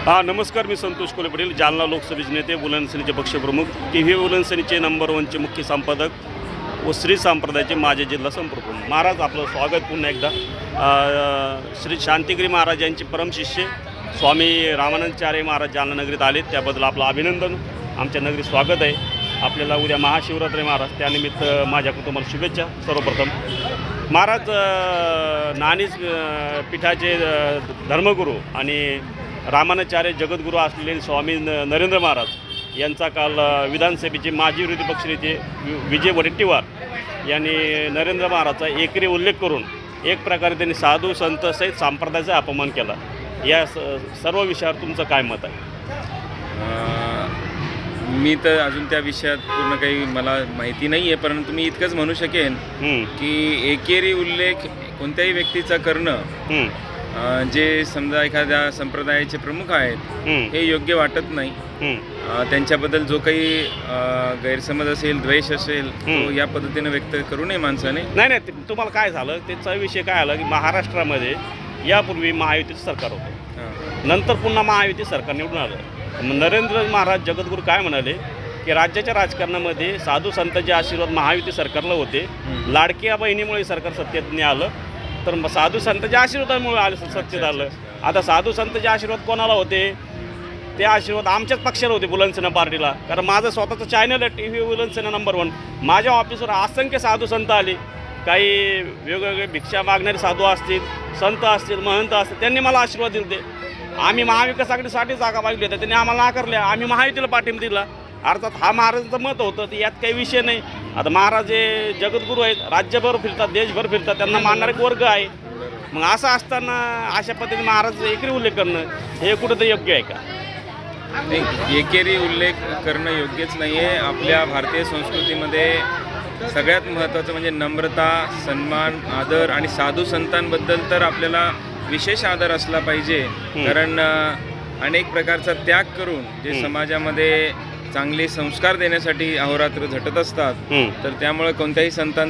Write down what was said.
हां नमस्कार मी संतोष कोले पटेल जालना लोकसभेचे नेते बुलनसेनेचे पक्षप्रमुख टी व्ही बुलनसेनेचे नंबर वनचे मुख्य संपादक व श्री संप्रदायाचे माझे जिल्हा संप्रमुख. महाराज आपलं स्वागत पुन्हा एकदा. श्री शांतिगिरी महाराज यांचे परमशिष्य स्वामी रामानंदचार्य महाराज जालना नगरीत आले त्याबद्दल आपलं अभिनंदन. आमच्या नगरीत स्वागत आहे. आपल्याला उद्या महाशिवरात्री महाराज. त्यानिमित्त माझ्याकडून तुम्हाला शुभेच्छा सर्वप्रथम. महाराज नानीज नाणीज पीठाचे धर्मगुरू आणि रामानाचार्य जगद्गुरू असलेले स्वामी न- नरेंद्र महाराज यांचा काल विधानसभेचे माजी विरोधी पक्षनेते वि- विजय वडेट्टीवार यांनी नरेंद्र महाराजचा एकरी उल्लेख करून एक प्रकारे त्यांनी साधू संत सहित संप्रदायाचा अपमान केला. या स सर्व विषयावर तुमचं काय मत आहे? मी तर अजून त्या विषयात पूर्ण काही मला माहिती नाही आहे परंतु मी इतकंच म्हणू शकेन की एकेरी उल्लेख कोणत्याही व्यक्तीचा करणं जे समजा एखाद्या संप्रदायाचे प्रमुख आहेत हं, योग्य वाटत नाही. त्यांच्याबद्दल जो काही गैरसमज असेल द्वेष असेल तो. या पद्धतीनं व्यक्त करू नये माणसाने. नाही नाही तुम्हाला काय झालं त्याचा विषय काय आला की महाराष्ट्रामध्ये यापूर्वी महायुतीचं सरकार होतं. नंतर पुन्हा महायुती सरकार निवडून आलं. नरेंद्र महाराज जगद्गुरू काय म्हणाले की राज्याच्या राजकारणामध्ये साधू संतांचे आशीर्वाद महायुती सरकारला होते. लाडक्या बहिणीमुळे सरकार सत्तेत आलं. तर मग साधू संतांच्या आशीर्वादामुळे आलं सत्तेत आलं आता साधू संतांचे आशीर्वाद कोणाला होते? ते आशीर्वाद आमच्याच पक्षाला होते बुलनसेना पार्टीला. कारण माझं स्वतःचं चॅनल आहे टी व्ही बुलनसेना नंबर वन माझ्या ऑफिसवर असंख्य साधू संत आले. काही वेगवेगळे भिक्षा मागणारे साधू असतील संत असतील महंत असतील त्यांनी मला आशीर्वाद दिले. आम्ही महाविकास आघाडीसाठी जागा मागली होत्या त्यांनी आम्हाला नाकारल्या. आम्ही महायुतीला पाठिंबा दिला. अर्थात हा महाराजांचं मत होतं तर यात काही विषय नाही. आता महाराज हे जगद्गुरू आहेत राज्यभर फिरतात देशभर फिरतात त्यांना मानणारा एक वर्ग आहे. मग असं असताना अशा पद्धतीने महाराज एकरी उल्लेख करणं हे कुठं योग्य आहे का? नाही एकेरी उल्लेख करणं योग्यच नाही आहे आपल्या भारतीय संस्कृतीमध्ये सगळ्यात महत्त्वाचं म्हणजे नम्रता सन्मान आदर आणि साधू संतांबद्दल तर आपल्याला विशेष आदर असला पाहिजे. कारण अनेक प्रकारचा त्याग करून जे. समाजामध्ये चांगले संस्कार देण्यासाठी अहोरात्र झटत असतात. तर त्यामुळे कोणत्याही संतांचा